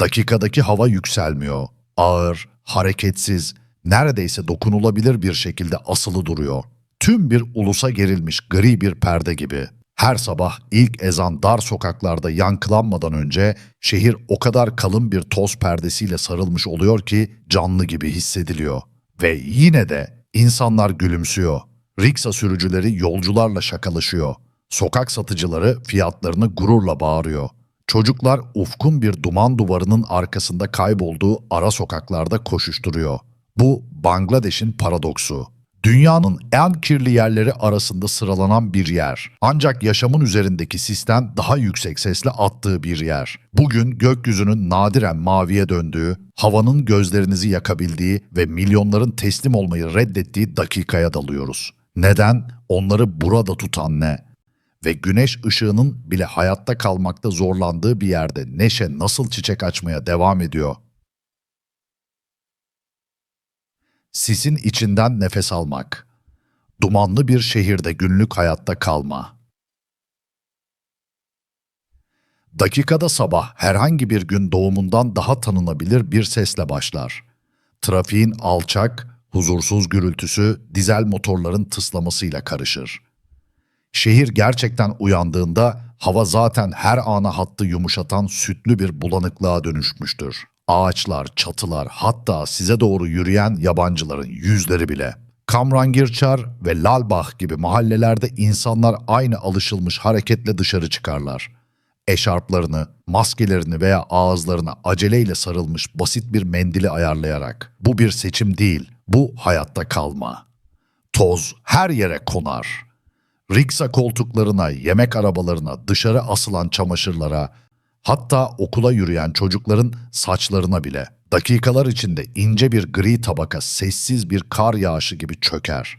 Dakikadaki hava yükselmiyor. Ağır, hareketsiz, neredeyse dokunulabilir bir şekilde asılı duruyor. Tüm bir ulusa gerilmiş gri bir perde gibi. Her sabah ilk ezan dar sokaklarda yankılanmadan önce şehir o kadar kalın bir toz perdesiyle sarılmış oluyor ki canlı gibi hissediliyor. Ve yine de insanlar gülümsüyor. Riksa sürücüleri yolcularla şakalaşıyor. Sokak satıcıları fiyatlarını gururla bağırıyor. Çocuklar ufkun bir duman duvarının arkasında kaybolduğu ara sokaklarda koşuşturuyor. Bu Bangladeş'in paradoksu. Dünyanın en kirli yerleri arasında sıralanan bir yer. Ancak yaşamın üzerindeki sisten daha yüksek sesle attığı bir yer. Bugün gökyüzünün nadiren maviye döndüğü, havanın gözlerinizi yakabildiği ve milyonların teslim olmayı reddettiği dakikaya dalıyoruz. Neden? Onları burada tutan ne? Ve güneş ışığının bile hayatta kalmakta zorlandığı bir yerde neşe nasıl çiçek açmaya devam ediyor? Sisin içinden nefes almak. Dumanlı bir şehirde günlük hayatta kalma. Dakikada sabah herhangi bir gün doğumundan daha tanınabilir bir sesle başlar. Trafiğin alçak, huzursuz gürültüsü dizel motorların tıslamasıyla karışır. Şehir gerçekten uyandığında hava zaten her ana hattı yumuşatan sütlü bir bulanıklığa dönüşmüştür. Ağaçlar, çatılar, hatta size doğru yürüyen yabancıların yüzleri bile. Kamrangirçar ve Lalbah gibi mahallelerde insanlar aynı alışılmış hareketle dışarı çıkarlar. Eşarplarını, maskelerini veya ağızlarına aceleyle sarılmış basit bir mendili ayarlayarak. Bu bir seçim değil, bu hayatta kalma. Toz her yere konar. Riksa koltuklarına, yemek arabalarına, dışarı asılan çamaşırlara, hatta okula yürüyen çocukların saçlarına bile dakikalar içinde ince bir gri tabaka sessiz bir kar yağışı gibi çöker.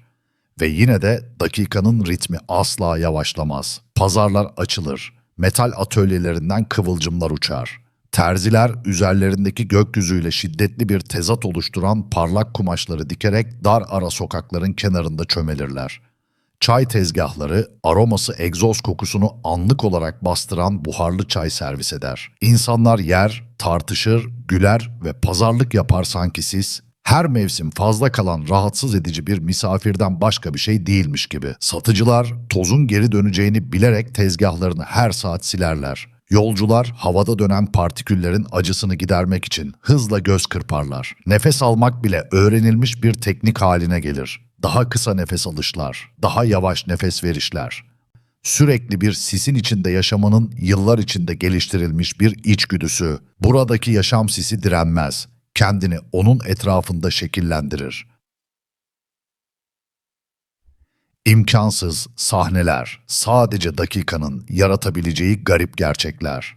Ve yine de dakikanın ritmi asla yavaşlamaz. Pazarlar açılır, metal atölyelerinden kıvılcımlar uçar. Terziler üzerlerindeki gökyüzüyle şiddetli bir tezat oluşturan parlak kumaşları dikerek dar ara sokakların kenarında çömelirler. Çay tezgahları aroması egzoz kokusunu anlık olarak bastıran buharlı çay servis eder. İnsanlar yer, tartışır, güler ve pazarlık yapar sanki siz her mevsim fazla kalan rahatsız edici bir misafirden başka bir şey değilmiş gibi. Satıcılar tozun geri döneceğini bilerek tezgahlarını her saat silerler. Yolcular havada dönen partiküllerin acısını gidermek için hızla göz kırparlar. Nefes almak bile öğrenilmiş bir teknik haline gelir. Daha kısa nefes alışlar, daha yavaş nefes verişler. Sürekli bir sisin içinde yaşamanın yıllar içinde geliştirilmiş bir içgüdüsü. Buradaki yaşam sisi direnmez. Kendini onun etrafında şekillendirir. İmkansız sahneler, sadece dakikanın yaratabileceği garip gerçekler.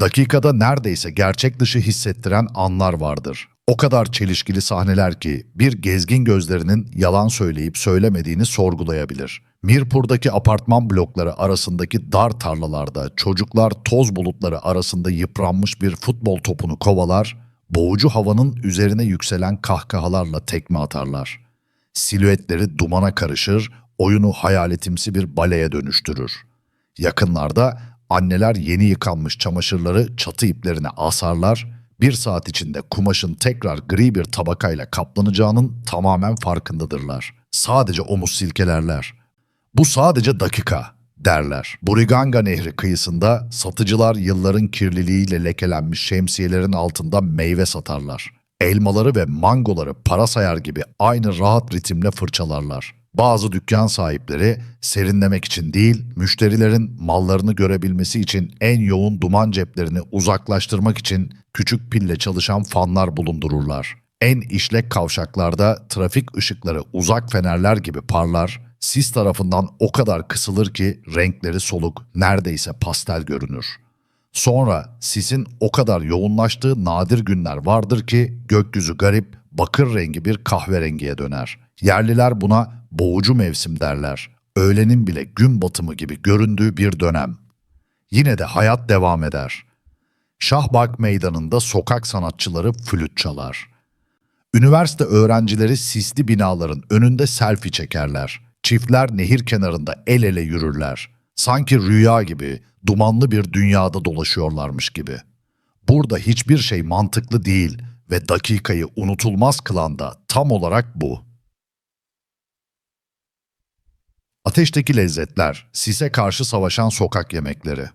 Dakikada neredeyse gerçek dışı hissettiren anlar vardır. O kadar çelişkili sahneler ki bir gezgin gözlerinin yalan söyleyip söylemediğini sorgulayabilir. Mirpur'daki apartman blokları arasındaki dar tarlalarda çocuklar toz bulutları arasında yıpranmış bir futbol topunu kovalar, boğucu havanın üzerine yükselen kahkahalarla tekme atarlar. Silüetleri dumana karışır, oyunu hayaletimsi bir baleye dönüştürür. Yakınlarda anneler yeni yıkanmış çamaşırları çatı iplerine asarlar, bir saat içinde kumaşın tekrar gri bir tabakayla kaplanacağının tamamen farkındadırlar. Sadece omuz silkelerler. Bu sadece dakika derler. Buriganga Nehri kıyısında satıcılar yılların kirliliğiyle lekelenmiş şemsiyelerin altında meyve satarlar. Elmaları ve mangoları para sayar gibi aynı rahat ritimle fırçalarlar. Bazı dükkan sahipleri serinlemek için değil, müşterilerin mallarını görebilmesi için en yoğun duman ceplerini uzaklaştırmak için küçük pille çalışan fanlar bulundururlar. En işlek kavşaklarda trafik ışıkları uzak fenerler gibi parlar, sis tarafından o kadar kısılır ki renkleri soluk, neredeyse pastel görünür. Sonra sisin o kadar yoğunlaştığı nadir günler vardır ki gökyüzü garip, bakır rengi bir kahverengiye döner. Yerliler buna boğucu mevsim derler. Öğlenin bile gün batımı gibi göründüğü bir dönem. Yine de hayat devam eder. Şahbak meydanında sokak sanatçıları flüt çalar. Üniversite öğrencileri sisli binaların önünde selfie çekerler. Çiftler nehir kenarında el ele yürürler. Sanki rüya gibi, dumanlı bir dünyada dolaşıyorlarmış gibi. Burada hiçbir şey mantıklı değil ve dakikayı unutulmaz kılan da tam olarak bu. Ateşteki lezzetler, sise karşı savaşan sokak yemekleri.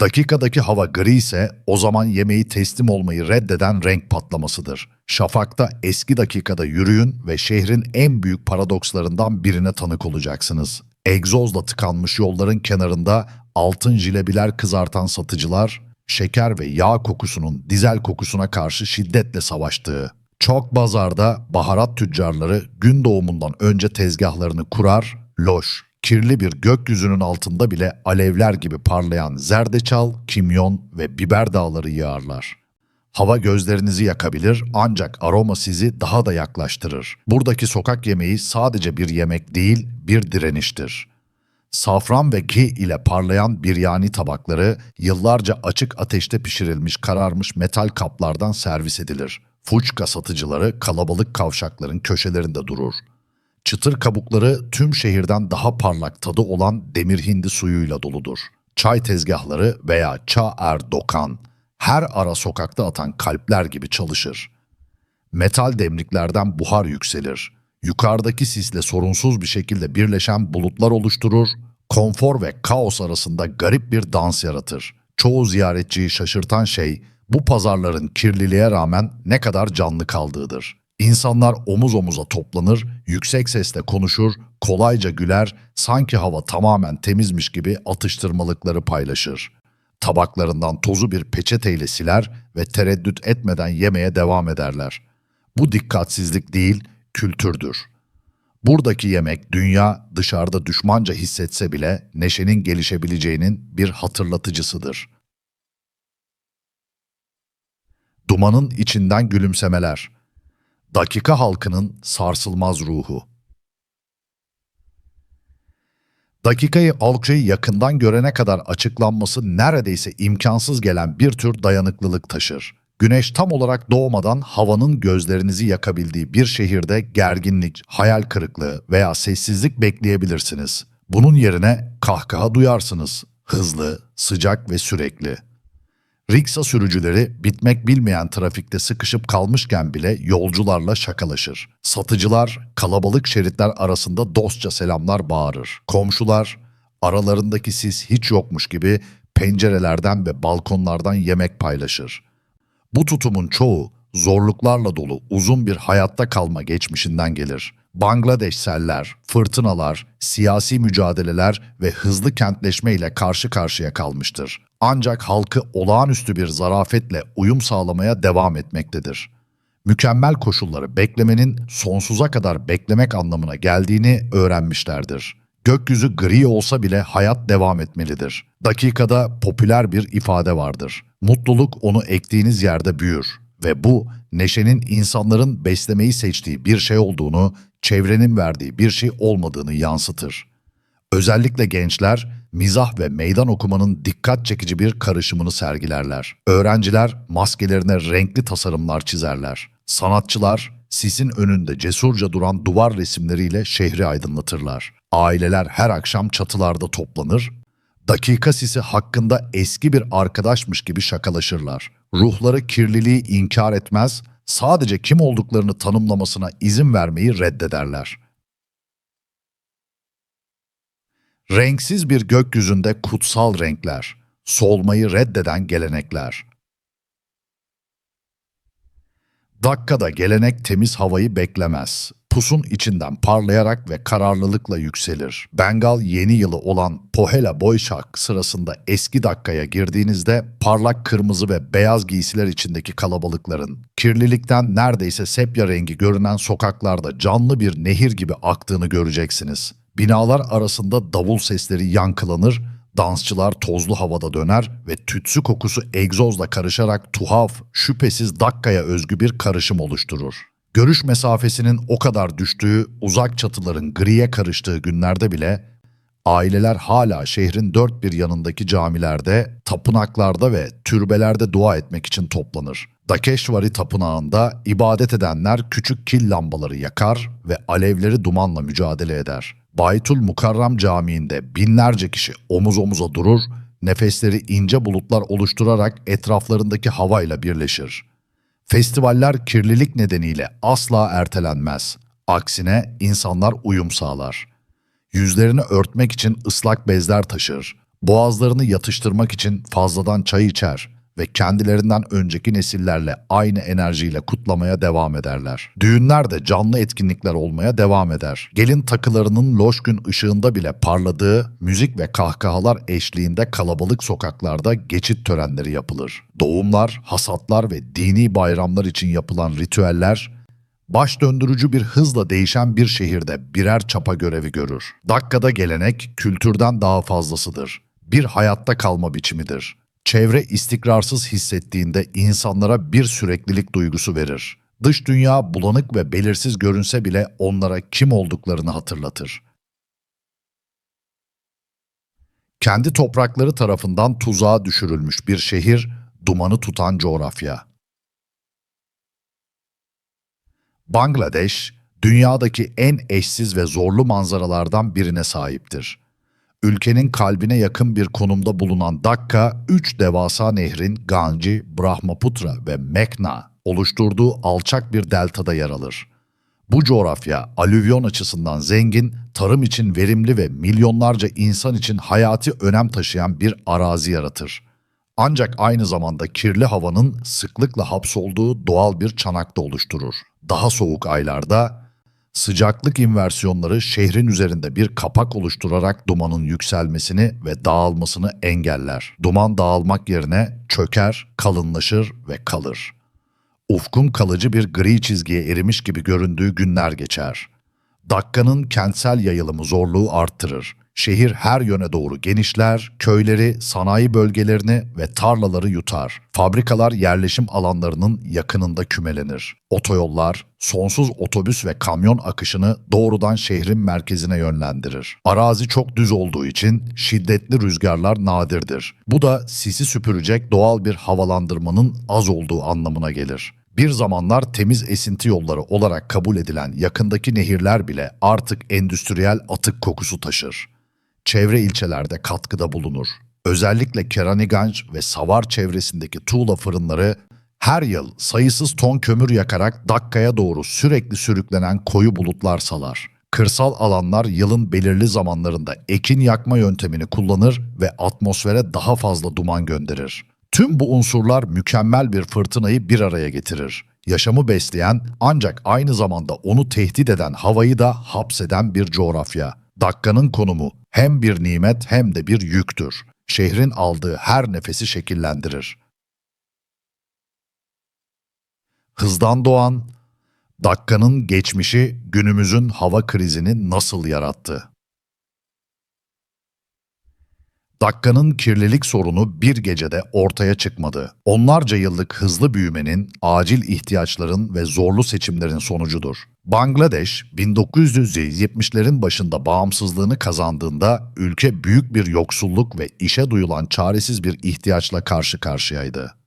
Dakikadaki hava gri ise o zaman yemeği teslim olmayı reddeden renk patlamasıdır. Şafakta eski dakikada yürüyün ve şehrin en büyük paradokslarından birine tanık olacaksınız. Egzozla tıkanmış yolların kenarında altın jilebiler kızartan satıcılar, şeker ve yağ kokusunun dizel kokusuna karşı şiddetle savaştığı, çok bazarda baharat tüccarları gün doğumundan önce tezgahlarını kurar, loş, kirli bir gökyüzünün altında bile alevler gibi parlayan zerdeçal, kimyon ve biber dağları yağarlar. Hava gözlerinizi yakabilir ancak aroma sizi daha da yaklaştırır. Buradaki sokak yemeği sadece bir yemek değil, bir direniştir. Safran ve ghee ile parlayan biryani tabakları yıllarca açık ateşte pişirilmiş kararmış metal kaplardan servis edilir. Fuçka satıcıları kalabalık kavşakların köşelerinde durur. Çıtır kabukları tüm şehirden daha parlak tadı olan demir hindi suyuyla doludur. Çay tezgahları veya ça er dokan her ara sokakta atan kalpler gibi çalışır. Metal demliklerden buhar yükselir. Yukarıdaki sisle sorunsuz bir şekilde birleşen bulutlar oluşturur. Konfor ve kaos arasında garip bir dans yaratır. Çoğu ziyaretçiyi şaşırtan şey bu pazarların kirliliğe rağmen ne kadar canlı kaldığıdır. İnsanlar omuz omuza toplanır, yüksek sesle konuşur, kolayca güler, sanki hava tamamen temizmiş gibi atıştırmalıkları paylaşır. Tabaklarından tozu bir peçeteyle siler ve tereddüt etmeden yemeye devam ederler. Bu dikkatsizlik değil, kültürdür. Buradaki yemek dünya dışarıda düşmanca hissetse bile neşenin gelişebileceğinin bir hatırlatıcısıdır. Dumanın içinden gülümsemeler. Dakika halkının sarsılmaz ruhu. Dakikayı alçıyı yakından görene kadar açıklanması neredeyse imkansız gelen bir tür dayanıklılık taşır. Güneş tam olarak doğmadan havanın gözlerinizi yakabildiği bir şehirde gerginlik, hayal kırıklığı veya sessizlik bekleyebilirsiniz. Bunun yerine kahkaha duyarsınız. Hızlı, sıcak ve sürekli. Riksa sürücüleri bitmek bilmeyen trafikte sıkışıp kalmışken bile yolcularla şakalaşır. Satıcılar kalabalık şeritler arasında dostça selamlar bağırır. Komşular aralarındaki sis hiç yokmuş gibi pencerelerden ve balkonlardan yemek paylaşır. Bu tutumun çoğu zorluklarla dolu uzun bir hayatta kalma geçmişinden gelir. Bangladeş seller, fırtınalar, siyasi mücadeleler ve hızlı kentleşme ile karşı karşıya kalmıştır. Ancak halkı olağanüstü bir zarafetle uyum sağlamaya devam etmektedir. Mükemmel koşulları beklemenin sonsuza kadar beklemek anlamına geldiğini öğrenmişlerdir. Gökyüzü gri olsa bile hayat devam etmelidir. Dakikada popüler bir ifade vardır. Mutluluk onu ektiğiniz yerde büyür ve bu neşenin insanların beslemeyi seçtiği bir şey olduğunu, çevrenin verdiği bir şey olmadığını yansıtır. Özellikle gençler mizah ve meydan okumanın dikkat çekici bir karışımını sergilerler. Öğrenciler maskelerine renkli tasarımlar çizerler. Sanatçılar sisin önünde cesurca duran duvar resimleriyle şehri aydınlatırlar. Aileler her akşam çatılarda toplanır, dakika sisi hakkında eski bir arkadaşmış gibi şakalaşırlar. Ruhları kirliliği inkar etmez, sadece kim olduklarını tanımlamasına izin vermeyi reddederler. Renksiz bir gökyüzünde kutsal renkler, solmayı reddeden gelenekler. Dakikada gelenek temiz havayı beklemez. Pusun içinden parlayarak ve kararlılıkla yükselir. Bengal yeni yılı olan Pohela Boyşak sırasında eski dakikaya girdiğinizde parlak kırmızı ve beyaz giysiler içindeki kalabalıkların, kirlilikten neredeyse sepya rengi görünen sokaklarda canlı bir nehir gibi aktığını göreceksiniz. Binalar arasında davul sesleri yankılanır, dansçılar tozlu havada döner ve tütsü kokusu egzozla karışarak tuhaf, şüphesiz Dakka'ya özgü bir karışım oluşturur. Görüş mesafesinin o kadar düştüğü, uzak çatıların griye karıştığı günlerde bile aileler hala şehrin dört bir yanındaki camilerde, tapınaklarda ve türbelerde dua etmek için toplanır. Dakeşvari tapınağında ibadet edenler küçük kil lambaları yakar ve alevleri dumanla mücadele eder. Baytul Mukarram Camii'nde binlerce kişi omuz omuza durur, nefesleri ince bulutlar oluşturarak etraflarındaki havayla birleşir. Festivaller kirlilik nedeniyle asla ertelenmez. Aksine insanlar uyum sağlar. Yüzlerini örtmek için ıslak bezler taşır. Boğazlarını yatıştırmak için fazladan çay içer ve kendilerinden önceki nesillerle aynı enerjiyle kutlamaya devam ederler. Düğünler de canlı etkinlikler olmaya devam eder. Gelin takılarının loş gün ışığında bile parladığı müzik ve kahkahalar eşliğinde kalabalık sokaklarda geçit törenleri yapılır. Doğumlar, hasatlar ve dini bayramlar için yapılan ritüeller baş döndürücü bir hızla değişen bir şehirde birer çapa görevi görür. Dakikada gelenek kültürden daha fazlasıdır. Bir hayatta kalma biçimidir. Çevre istikrarsız hissettiğinde insanlara bir süreklilik duygusu verir. Dış dünya bulanık ve belirsiz görünse bile onlara kim olduklarını hatırlatır. Kendi toprakları tarafından tuzağa düşürülmüş bir şehir, dumanı tutan coğrafya. Bangladeş, dünyadaki en eşsiz ve zorlu manzaralardan birine sahiptir. Ülkenin kalbine yakın bir konumda bulunan Dakka, üç devasa nehrin Ganji, Brahmaputra ve Meghna oluşturduğu alçak bir deltada yer alır. Bu coğrafya alüvyon açısından zengin, tarım için verimli ve milyonlarca insan için hayati önem taşıyan bir arazi yaratır. Ancak aynı zamanda kirli havanın sıklıkla hapsolduğu doğal bir çanakta oluşturur. Daha soğuk aylarda sıcaklık inversiyonları şehrin üzerinde bir kapak oluşturarak dumanın yükselmesini ve dağılmasını engeller. Duman dağılmak yerine çöker, kalınlaşır ve kalır. Ufkun kalıcı bir gri çizgiye erimiş gibi göründüğü günler geçer. Dakika'nın kentsel yayılımı zorluğu arttırır. Şehir her yöne doğru genişler, köyleri, sanayi bölgelerini ve tarlaları yutar. Fabrikalar yerleşim alanlarının yakınında kümelenir. Otoyollar, sonsuz otobüs ve kamyon akışını doğrudan şehrin merkezine yönlendirir. Arazi çok düz olduğu için şiddetli rüzgarlar nadirdir. Bu da sisi süpürecek doğal bir havalandırmanın az olduğu anlamına gelir. Bir zamanlar temiz esinti yolları olarak kabul edilen yakındaki nehirler bile artık endüstriyel atık kokusu taşır. Çevre ilçelerde katkıda bulunur. Özellikle Keraniganj ve Savar çevresindeki tuğla fırınları her yıl sayısız ton kömür yakarak Dakka'ya doğru sürekli sürüklenen koyu bulutlar salar. Kırsal alanlar yılın belirli zamanlarında ekin yakma yöntemini kullanır ve atmosfere daha fazla duman gönderir. Tüm bu unsurlar mükemmel bir fırtınayı bir araya getirir. Yaşamı besleyen ancak aynı zamanda onu tehdit eden havayı da hapseden bir coğrafya. Dakika'nın konumu hem bir nimet hem de bir yüktür. Şehrin aldığı her nefesi şekillendirir. Hızdan doğan, Dakika'nın geçmişi günümüzün hava krizini nasıl yarattı? Dakika'nın kirlilik sorunu bir gecede ortaya çıkmadı. Onlarca yıllık hızlı büyümenin, acil ihtiyaçların ve zorlu seçimlerin sonucudur. Bangladeş 1970'lerin başında bağımsızlığını kazandığında ülke büyük bir yoksulluk ve işe duyulan çaresiz bir ihtiyaçla karşı karşıyaydı.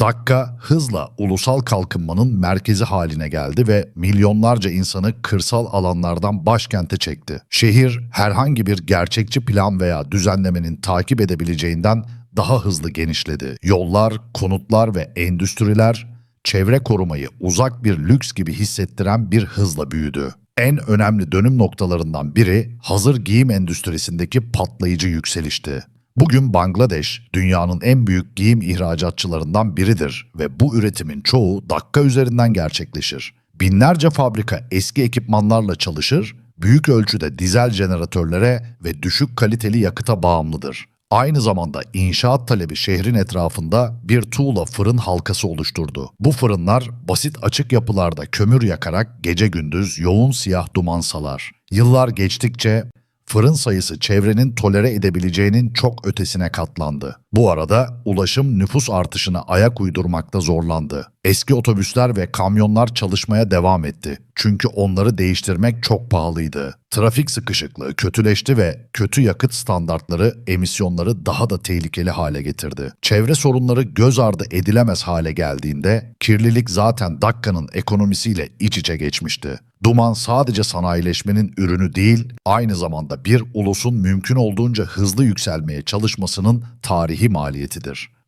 Dakika hızla ulusal kalkınmanın merkezi haline geldi ve milyonlarca insanı kırsal alanlardan başkente çekti. Şehir herhangi bir gerçekçi plan veya düzenlemenin takip edebileceğinden daha hızlı genişledi. Yollar, konutlar ve endüstriler çevre korumayı uzak bir lüks gibi hissettiren bir hızla büyüdü. En önemli dönüm noktalarından biri hazır giyim endüstrisindeki patlayıcı yükselişti. Bugün Bangladeş dünyanın en büyük giyim ihracatçılarından biridir ve bu üretimin çoğu dakika üzerinden gerçekleşir. Binlerce fabrika eski ekipmanlarla çalışır, büyük ölçüde dizel jeneratörlere ve düşük kaliteli yakıta bağımlıdır. Aynı zamanda inşaat talebi şehrin etrafında bir tuğla fırın halkası oluşturdu. Bu fırınlar basit açık yapılarda kömür yakarak gece gündüz yoğun siyah duman salar. Yıllar geçtikçe fırın sayısı çevrenin tolere edebileceğinin çok ötesine katlandı. Bu arada ulaşım nüfus artışına ayak uydurmakta zorlandı. Eski otobüsler ve kamyonlar çalışmaya devam etti. Çünkü onları değiştirmek çok pahalıydı. Trafik sıkışıklığı kötüleşti ve kötü yakıt standartları emisyonları daha da tehlikeli hale getirdi. Çevre sorunları göz ardı edilemez hale geldiğinde kirlilik zaten Dakka'nın ekonomisiyle iç içe geçmişti. Duman sadece sanayileşmenin ürünü değil, aynı zamanda bir ulusun mümkün olduğunca hızlı yükselmeye çalışmasının tarihi maliyetidir.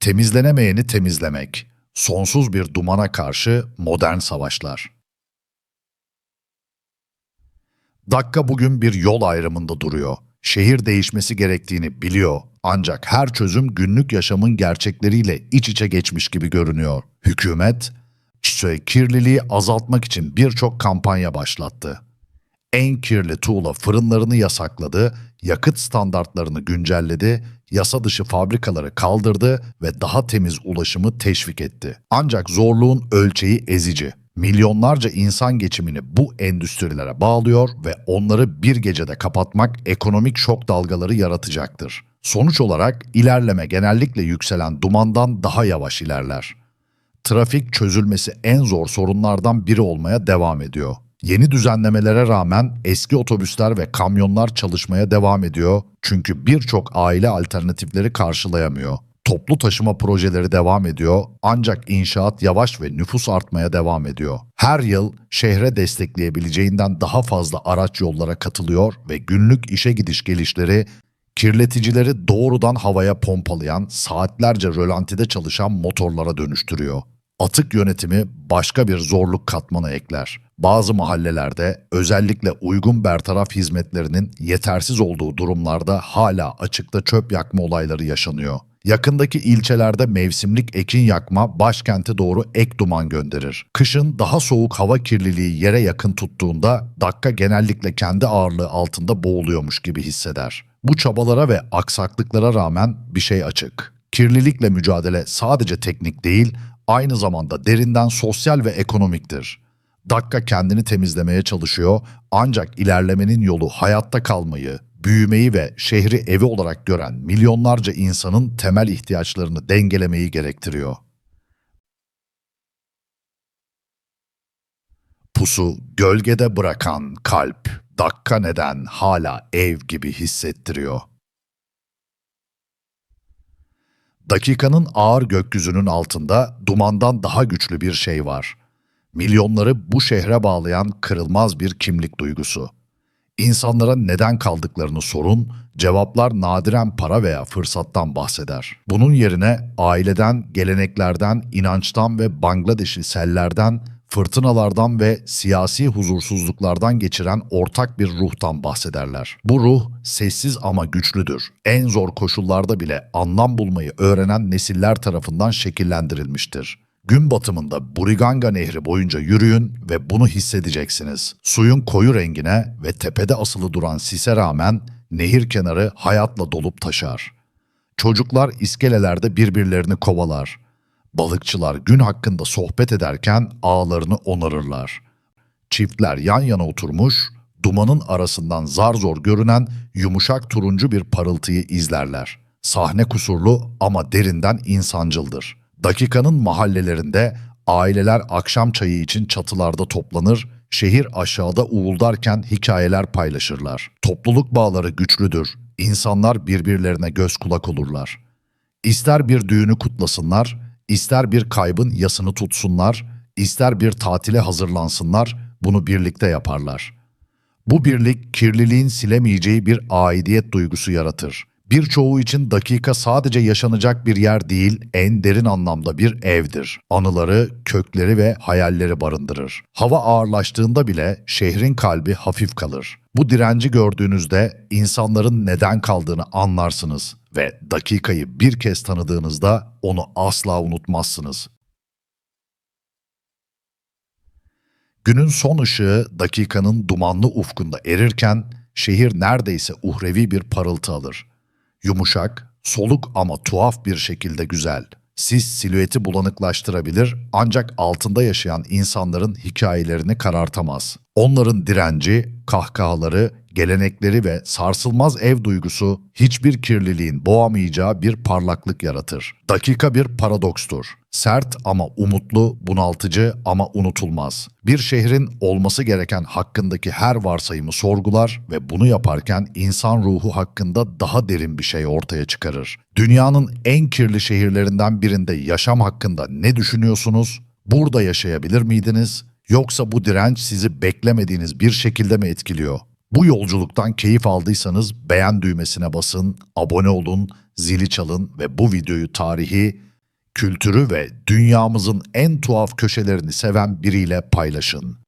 Temizlenemeyeni temizlemek. Sonsuz bir dumana karşı modern savaşlar. Dakika bugün bir yol ayrımında duruyor. Şehir değişmesi gerektiğini biliyor. Ancak her çözüm günlük yaşamın gerçekleriyle iç içe geçmiş gibi görünüyor. Hükümet, işte kirliliği azaltmak için birçok kampanya başlattı. En kirli tuğla fırınlarını yasakladı, yakıt standartlarını güncelledi, yasa dışı fabrikaları kaldırdı ve daha temiz ulaşımı teşvik etti. Ancak zorluğun ölçeği ezici. Milyonlarca insan geçimini bu endüstrilere bağlıyor ve onları bir gecede kapatmak ekonomik şok dalgaları yaratacaktır. Sonuç olarak ilerleme genellikle yükselen dumandan daha yavaş ilerler. Trafik çözülmesi en zor sorunlardan biri olmaya devam ediyor. Yeni düzenlemelere rağmen eski otobüsler ve kamyonlar çalışmaya devam ediyor çünkü birçok aile alternatifleri karşılayamıyor. Toplu taşıma projeleri devam ediyor ancak inşaat yavaş ve nüfus artmaya devam ediyor. Her yıl şehre destekleyebileceğinden daha fazla araç yollara katılıyor ve günlük işe gidiş gelişleri kirleticileri doğrudan havaya pompalayan, saatlerce rölantide çalışan motorlara dönüştürüyor. Atık yönetimi başka bir zorluk katmanı ekler. Bazı mahallelerde özellikle uygun bertaraf hizmetlerinin yetersiz olduğu durumlarda hala açıkta çöp yakma olayları yaşanıyor. Yakındaki ilçelerde mevsimlik ekin yakma başkente doğru ek duman gönderir. Kışın daha soğuk hava kirliliği yere yakın tuttuğunda dakika genellikle kendi ağırlığı altında boğuluyormuş gibi hisseder. Bu çabalara ve aksaklıklara rağmen bir şey açık. Kirlilikle mücadele sadece teknik değil, aynı zamanda derinden sosyal ve ekonomiktir. Dakika kendini temizlemeye çalışıyor ancak ilerlemenin yolu hayatta kalmayı, büyümeyi ve şehri evi olarak gören milyonlarca insanın temel ihtiyaçlarını dengelemeyi gerektiriyor. Pusu gölgede bırakan kalp, dakika neden hala ev gibi hissettiriyor. Dakikanın ağır gökyüzünün altında dumandan daha güçlü bir şey var. Milyonları bu şehre bağlayan kırılmaz bir kimlik duygusu. İnsanlara neden kaldıklarını sorun, cevaplar nadiren para veya fırsattan bahseder. Bunun yerine aileden, geleneklerden, inançtan ve Bangladeşli sellerden, fırtınalardan ve siyasi huzursuzluklardan geçiren ortak bir ruhtan bahsederler. Bu ruh sessiz ama güçlüdür. En zor koşullarda bile anlam bulmayı öğrenen nesiller tarafından şekillendirilmiştir. Gün batımında Buriganga Nehri boyunca yürüyün ve bunu hissedeceksiniz. Suyun koyu rengine ve tepede asılı duran sise rağmen nehir kenarı hayatla dolup taşar. Çocuklar iskelelerde birbirlerini kovalar. Balıkçılar gün hakkında sohbet ederken ağlarını onarırlar. Çiftler yan yana oturmuş, dumanın arasından zar zor görünen yumuşak turuncu bir parıltıyı izlerler. Sahne kusurlu ama derinden insancıldır. Dakikanın mahallelerinde aileler akşam çayı için çatılarda toplanır, şehir aşağıda uğuldarken hikayeler paylaşırlar. Topluluk bağları güçlüdür. İnsanlar birbirlerine göz kulak olurlar. İster bir düğünü kutlasınlar, ister bir kaybın yasını tutsunlar, ister bir tatile hazırlansınlar, bunu birlikte yaparlar. Bu birlik kirliliğin silemeyeceği bir aidiyet duygusu yaratır. Birçoğu için dakika sadece yaşanacak bir yer değil, en derin anlamda bir evdir. Anıları, kökleri ve hayalleri barındırır. Hava ağırlaştığında bile şehrin kalbi hafif kalır. Bu direnci gördüğünüzde insanların neden kaldığını anlarsınız ve dakikayı bir kez tanıdığınızda onu asla unutmazsınız. Günün son ışığı dakikanın dumanlı ufkunda erirken şehir neredeyse uhrevi bir parıltı alır. Yumuşak, soluk ama tuhaf bir şekilde güzel. Sis silüeti bulanıklaştırabilir ancak altında yaşayan insanların hikayelerini karartamaz. Onların direnci, kahkahaları, gelenekleri ve sarsılmaz ev duygusu hiçbir kirliliğin boğamayacağı bir parlaklık yaratır. Dakika bir paradokstur. Sert ama umutlu, bunaltıcı ama unutulmaz. Bir şehrin olması gereken hakkındaki her varsayımı sorgular ve bunu yaparken insan ruhu hakkında daha derin bir şey ortaya çıkarır. Dünyanın en kirli şehirlerinden birinde yaşam hakkında ne düşünüyorsunuz? Burada yaşayabilir miydiniz? Yoksa bu direnç sizi beklemediğiniz bir şekilde mi etkiliyor? Bu yolculuktan keyif aldıysanız beğen düğmesine basın, abone olun, zili çalın ve bu videoyu tarihi, kültürü ve dünyamızın en tuhaf köşelerini seven biriyle paylaşın.